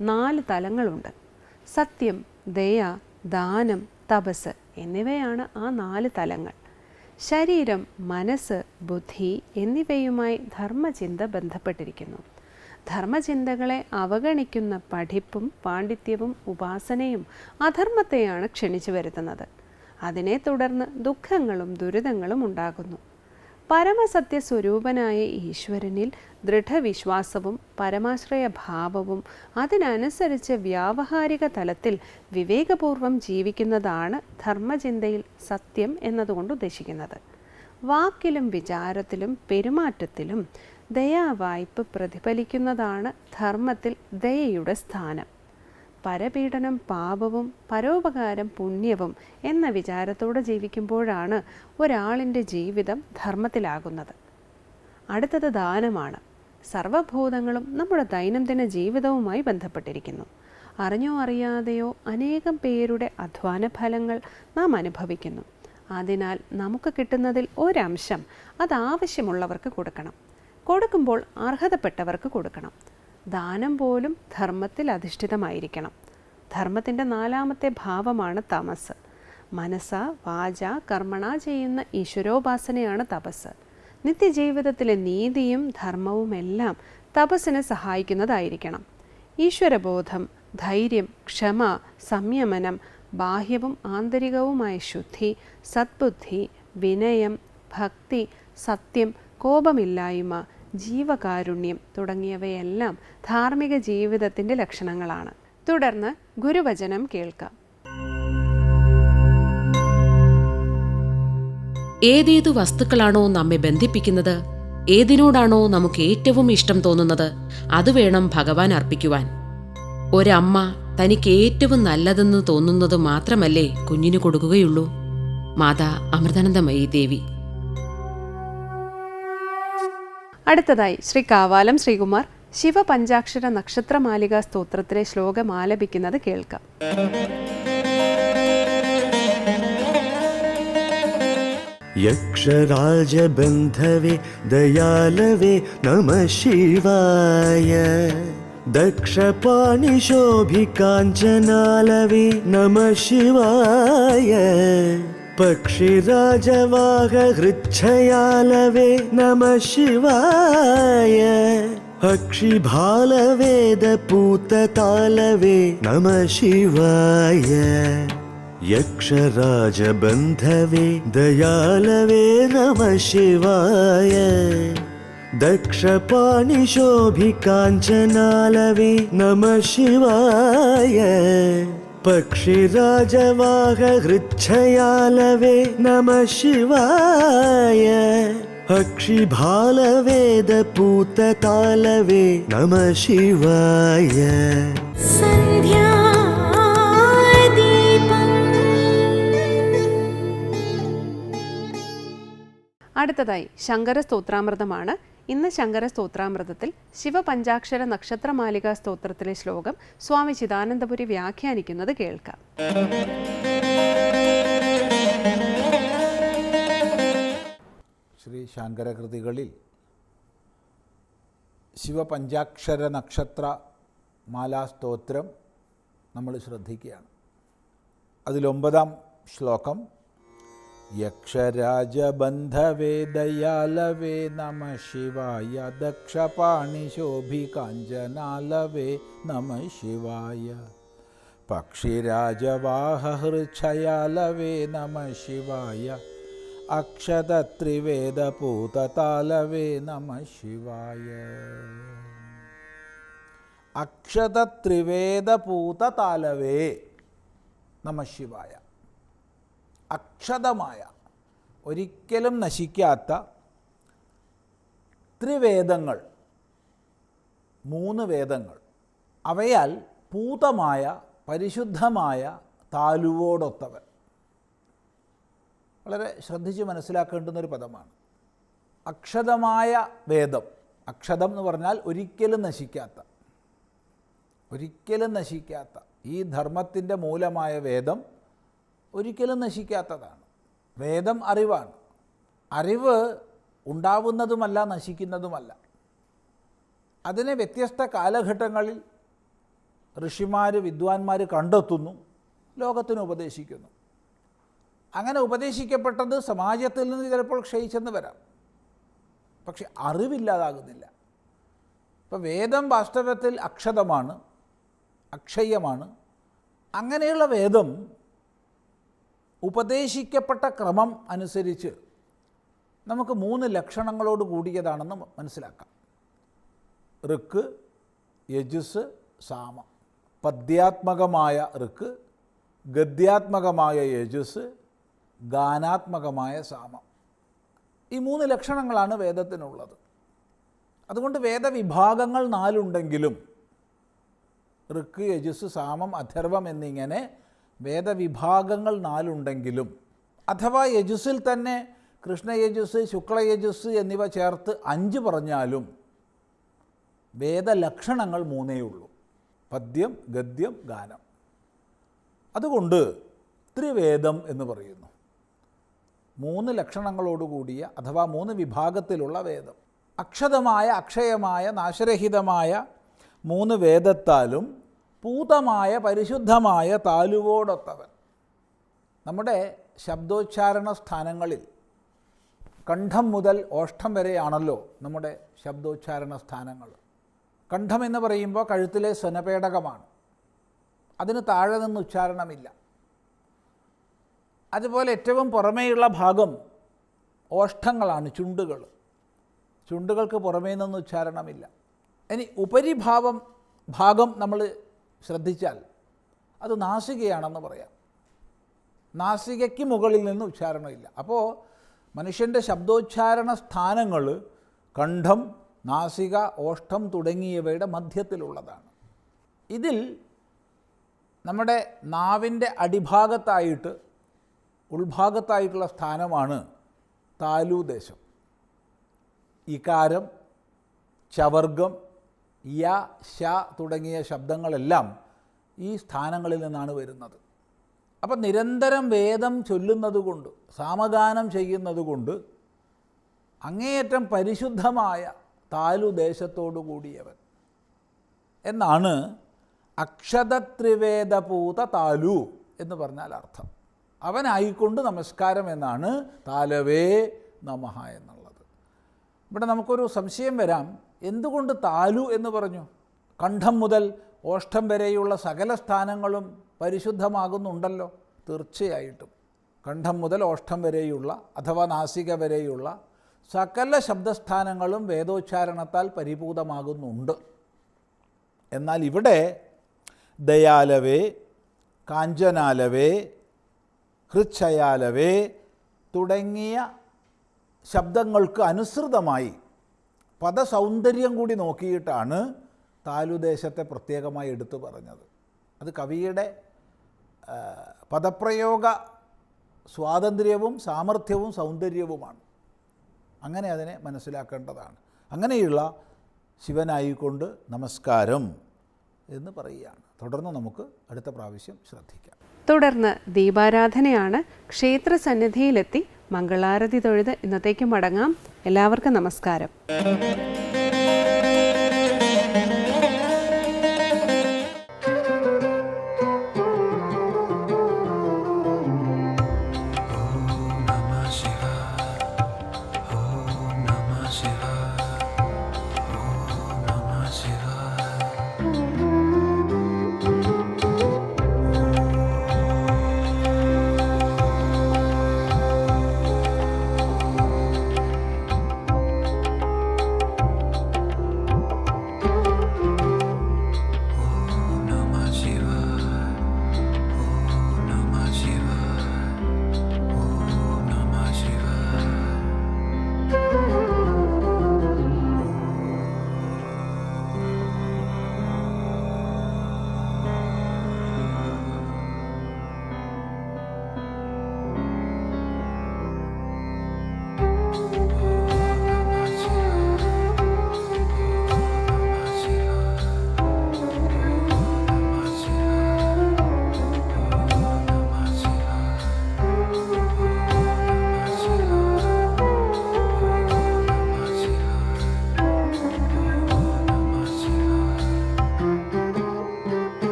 നാല് തലങ്ങളുണ്ട്. സത്യം ദയ ദാനം തപസ് എന്നിവയാണ് ആ നാല് തലങ്ങൾ. ശരീരം മനസ്സ് ബുദ്ധി എന്നിവയുമായി ധർമ്മചിന്ത ബന്ധപ്പെട്ടിരിക്കുന്നു. ധർമ്മചിന്തകളെ അവഗണിക്കുന്ന പഠിപ്പും പാണ്ഡിത്യവും ഉപാസനയും അധർമ്മത്തെയാണ് ക്ഷണിച്ചു വരുത്തുന്നത്. അതിനെ തുടർന്ന് ദുഃഖങ്ങളും ദുരിതങ്ങളും ഉണ്ടാകുന്നു. പരമസത്യ സ്വരൂപനായ ഈശ്വരനിൽ ദൃഢവിശ്വാസവും പരമാശ്രയ ഭാവവും അതിനനുസരിച്ച് വ്യാവഹാരിക തലത്തിൽ വിവേകപൂർവം ജീവിക്കുന്നതാണ് ധർമ്മചിന്തയിൽ സത്യം എന്നതുകൊണ്ട് ഉദ്ദേശിക്കുന്നത്. വാക്കിലും വിചാരത്തിലും പെരുമാറ്റത്തിലും ദയാവായ്പ് പ്രതിഫലിക്കുന്നതാണ് ധർമ്മത്തിൽ ദയയുടെ സ്ഥാനം. പരപീഡനം പാപവും പരോപകാരം പുണ്യവും എന്ന വിചാരത്തോടെ ജീവിക്കുമ്പോഴാണ് ഒരാളിന്റെ ജീവിതം ധർമ്മത്തിലാകുന്നത്. അടുത്തത് ദാനമാണ്. സർവഭൂതങ്ങളും നമ്മുടെ ദൈനംദിന ജീവിതവുമായി ബന്ധപ്പെട്ടിരിക്കുന്നു. അറിഞ്ഞോ അറിയാതെയോ അനേകം പേരുടെ അധ്വാന ഫലങ്ങൾ നാം അനുഭവിക്കുന്നു. അതിനാൽ നമുക്ക് കിട്ടുന്നതിൽ ഒരംശം അത് ആവശ്യമുള്ളവർക്ക് കൊടുക്കണം. കൊടുക്കുമ്പോൾ അർഹതപ്പെട്ടവർക്ക് കൊടുക്കണം. ദാനം പോലും ധർമ്മത്തിൽ അധിഷ്ഠിതമായിരിക്കണം. ധർമ്മത്തിന്റെ നാലാമത്തെ ഭാവമാണ് തമസ് മനസ്സ വാച കർമ്മണ ചെയ്യുന്ന ഈശ്വരോപാസനയാണ് തപസ്. നിത്യജീവിതത്തിലെ നീതിയും ധർമ്മവും എല്ലാം തപസ്സിനെ സഹായിക്കുന്നതായിരിക്കണം. ഈശ്വരബോധം ധൈര്യം ക്ഷമ സംയമനം ബാഹ്യവും ആന്തരികവുമായ ശുദ്ധി സദ്ബുദ്ധി വിനയം ഭക്തി സത്യം കോപമില്ലായ്മ ജീവകാരുണ്യം തുടങ്ങിയവയെല്ലാം ധാർമ്മിക ജീവിതത്തിന്റെ ലക്ഷണങ്ങളാണ്. തുടർന്ന് ഗുരുവചനം കേൾക്കാം. ഏതേതു വസ്തുക്കളാണോ നമ്മെ ബന്ധിപ്പിക്കുന്നത് ഏതിനോടാണോ നമുക്ക് ഏറ്റവും ഇഷ്ടം തോന്നുന്നത് അത് വേണം ഭഗവാൻ അർപ്പിക്കുവാൻ. ഒരമ്മ തനിക്ക് ഏറ്റവും നല്ലതെന്ന് തോന്നുന്നത് മാത്രമല്ലേ കുഞ്ഞിന് കൊടുക്കുകയുള്ളൂ. മാതാ അമൃതാനന്ദമയി ദേവി. അടുത്തതായി ശ്രീ കാവാലം ശ്രീകുമാർ ശിവപഞ്ചാക്ഷര നക്ഷത്രമാലിക സ്തോത്രത്തിലെ ശ്ലോകം ആലപിക്കുന്നത് കേൾക്കാം. യക്ഷരാജബന്ധവേ ദയാലവേ നമ ശിവായ. ദക്ഷപാണിശോഭികാഞ്ചനാലവേ നമ ശിവായ. शिवाय पक्षिराजवाहहृच्छयालवे नमः शिवाय। अक्षिभालवेदपूततालवे नमः शिवाय। यक्षराजबन्धवे दयालवे नमः शिवाय। दक्षपाणिशोभिकाञ्चनालवे नमः शिवाय പക്ഷിരാജവാഹൃച്ഛയാലവേ നമ ശിവായ. അക്ഷിഭാലവേദപൂതതാലവേ നമ ശിവായ. അടുത്തതായി ശങ്കര സ്തോത്രാമൃതമാണ് ഇന്ന് ശങ്കര സ്തോത്രാമൃതത്തിൽ ശിവപഞ്ചാക്ഷര നക്ഷത്രമാലിക സ്തോത്രത്തിലെ ശ്ലോകം സ്വാമി ചിദാനന്ദപുരി വ്യാഖ്യാനിക്കുന്നത് കേൾക്കാം. ശ്രീ ശങ്കരകൃതികളിൽ ശിവപഞ്ചാക്ഷര നക്ഷത്ര മാലാസ്തോത്രം നമ്മൾ ശ്രദ്ധിക്കുകയാണ്. അതിലൊമ്പതാം ശ്ലോകം യക്ഷരാജബന്ധവേ ദയാലവേ നമ ശിവായ ദക്ഷപാണിശോഭികാഞ്ചനാലവേ നമ ശിവായ പക്ഷിരാജവാഹൃച്ഛയാലവേ നമ ശിവായ അക്ഷതത്രിവേദപൂതതാലവേ നമ ശിവായ അക്ഷതത്രിവേദപൂതതാലവേ നമ ശിവായ അക്ഷതമായ ഒരിക്കലും നശിക്കാത്ത ത്രിവേദങ്ങൾ മൂന്ന് വേദങ്ങൾ അവയാൽ പൂതമായ പരിശുദ്ധമായ താലുവോടൊത്തവൻ. വളരെ ശ്രദ്ധിച്ച് മനസ്സിലാക്കേണ്ടുന്നൊരു പദമാണ്. അക്ഷതമായ വേദം. അക്ഷതം എന്ന് പറഞ്ഞാൽ ഒരിക്കലും നശിക്കാത്ത ഒരിക്കലും നശിക്കാത്ത. ഈ ധർമ്മത്തിന്റെ മൂലമായ വേദം ഒരിക്കലും നശിക്കാത്തതാണ്. വേദം അറിവാണ്. അറിവ് ഉണ്ടാവുന്നതുമല്ല നശിക്കുന്നതുമല്ല. അതിനെ വ്യത്യസ്ത കാലഘട്ടങ്ങളിൽ ഋഷിമാർ വിദ്വാൻമാർ കണ്ടെത്തുന്നു ലോകത്തിന് ഉപദേശിക്കുന്നു. അങ്ങനെ ഉപദേശിക്കപ്പെട്ടത് സമാജത്തിൽ നിന്ന് ചിലപ്പോൾ ക്ഷയിച്ചെന്ന് വരാം. പക്ഷെ അറിവില്ലാതാകുന്നില്ല. ഇപ്പം വേദം വാസ്തവത്തിൽ അക്ഷതമാണ് അക്ഷയമാണ്. അങ്ങനെയുള്ള വേദം ഉപദേശിക്കപ്പെട്ട ക്രമം അനുസരിച്ച് നമുക്ക് മൂന്ന് ലക്ഷണങ്ങളോട് കൂടിയതാണെന്ന് മനസ്സിലാക്കാം. ഋക്ക് യജുസ് സാമ. പദ്യാത്മകമായ ഋക്ക് ഗദ്യാത്മകമായ യജുസ് ഗാനാത്മകമായ സാമം. ഈ മൂന്ന് ലക്ഷണങ്ങളാണ് വേദത്തിനുള്ളത്. അതുകൊണ്ട് വേദവിഭാഗങ്ങൾ നാലുണ്ടെങ്കിലും ഋക്ക് യജുസ് സാമം അഥർവം എന്നിങ്ങനെ വേദവിഭാഗങ്ങൾ നാലുണ്ടെങ്കിലും അഥവാ യജുസിൽ തന്നെ കൃഷ്ണയജുസ് ശുക്ലയജുസ് എന്നിവ ചേർത്ത് അഞ്ച് പറഞ്ഞാലും വേദലക്ഷണങ്ങൾ മൂന്നേ ഉള്ളൂ. പദ്യം ഗദ്യം ഗാനം. അതുകൊണ്ട് ത്രിവേദം എന്ന് പറയുന്നു. മൂന്ന് ലക്ഷണങ്ങളോടുകൂടിയ അഥവാ മൂന്ന് വിഭാഗത്തിലുള്ള വേദം. അക്ഷതമായ അക്ഷയമായ നാശരഹിതമായ മൂന്ന് വേദത്താലും പൂതമായ പരിശുദ്ധമായ താലുവോടൊത്തവൻ നമ്മുടെ ശബ്ദോച്ചാരണ സ്ഥാനങ്ങളിൽ കണ്ഠം മുതൽ ഓഷ്ടം വരെയാണല്ലോ നമ്മുടെ ശബ്ദോച്ചാരണ സ്ഥാനങ്ങൾ. കണ്ഠം എന്ന് പറയുമ്പോൾ കഴുത്തിലെ സ്വനപേടകമാണ്. അതിന് താഴെ നിന്ന് ഉച്ചാരണമില്ല. അതുപോലെ ഏറ്റവും പുറമേയുള്ള ഭാഗം ഓഷ്ടങ്ങളാണ് ചുണ്ടുകൾ. ചുണ്ടുകൾക്ക് പുറമേ നിന്ന് ഉച്ചാരണമില്ല. ഇനി ഉപരിഭാവം ഭാഗം നമ്മൾ ശ്രദ്ധിച്ചാൽ അത് നാസികയാണെന്ന് പറയാം. നാസികയ്ക്ക് മുകളിൽ നിന്ന് ഉച്ചാരണമില്ല. അപ്പോൾ മനുഷ്യന്റെ ശബ്ദോച്ചാരണ സ്ഥാനങ്ങൾ കണ്ഠം നാസിക ഓഷ്ടം തുടങ്ങിയവയുടെ മധ്യത്തിലുള്ളതാണ്. ഇതിൽ നമ്മുടെ നാവിന്റെ അടിഭാഗത്തായിട്ട് ഉൾഭാഗത്തായിട്ടുള്ള സ്ഥാനമാണ് താലൂദേശം. ഇകാരം ചവർഗം യ ശ തുടങ്ങിയ ശബ്ദങ്ങളെല്ലാം ഈ സ്ഥാനങ്ങളിൽ നിന്നാണ് വരുന്നത്. അപ്പം നിരന്തരം വേദം ചൊല്ലുന്നത് കൊണ്ട് സാമഗാനം ചെയ്യുന്നത് കൊണ്ട് അങ്ങേയറ്റം പരിശുദ്ധമായ താലുദേശത്തോടു കൂടിയവൻ എന്നാണ് അക്ഷതത്രിവേദപൂത താലു എന്ന് പറഞ്ഞാൽ അർത്ഥം. അവനായിക്കൊണ്ട് നമസ്കാരം എന്നാണ് താലവേ നമഹ എന്നുള്ളത്. ഇവിടെ നമുക്കൊരു സംശയം വരാം. എന്തുകൊണ്ട് താലു എന്ന് പറഞ്ഞു? കണ്ഠം മുതൽ ഓഷ്ടം വരെയുള്ള സകല സ്ഥാനങ്ങളും പരിശുദ്ധമാകുന്നുണ്ടല്ലോ. തീർച്ചയായിട്ടും. കണ്ഠം മുതൽ ഓഷ്ടം വരെയുള്ള അഥവാ നാസിക വരെയുള്ള സകല ശബ്ദസ്ഥാനങ്ങളും വേദോച്ചാരണത്താൽ പരിപൂതമാകുന്നുണ്ട്. എന്നാൽ ഇവിടെ ദയാലവേ കാഞ്ചനാലവേ ഹൃച്ഛയാലവേ തുടങ്ങിയ ശബ്ദങ്ങൾക്ക് അനുസൃതമായി പദസൗന്ദര്യം കൂടി നോക്കിയിട്ടാണ് താലുദേശത്തെ പ്രത്യേകമായി എടുത്തു പറഞ്ഞത്. അത് കവിയുടെ പദപ്രയോഗ സ്വാതന്ത്ര്യവും സാമർഥ്യവും സൗന്ദര്യവുമാണ്. അങ്ങനെ അതിനെ മനസ്സിലാക്കേണ്ടതാണ്. അങ്ങനെയുള്ള ശിവനായിക്കൊണ്ട് നമസ്കാരം എന്ന് പറയുകയാണ്. തുടർന്ന് നമുക്ക് അടുത്ത പ്രാവശ്യം ശ്രദ്ധിക്കാം. തുടർന്ന് ദീപാരാധനയാണ് ക്ഷേത്ര സന്നിധിയിലെത്തി മംഗളാരതി തൊഴുത് ഇന്നത്തേക്ക് മടങ്ങാം എല്ലാവർക്കും നമസ്കാരം.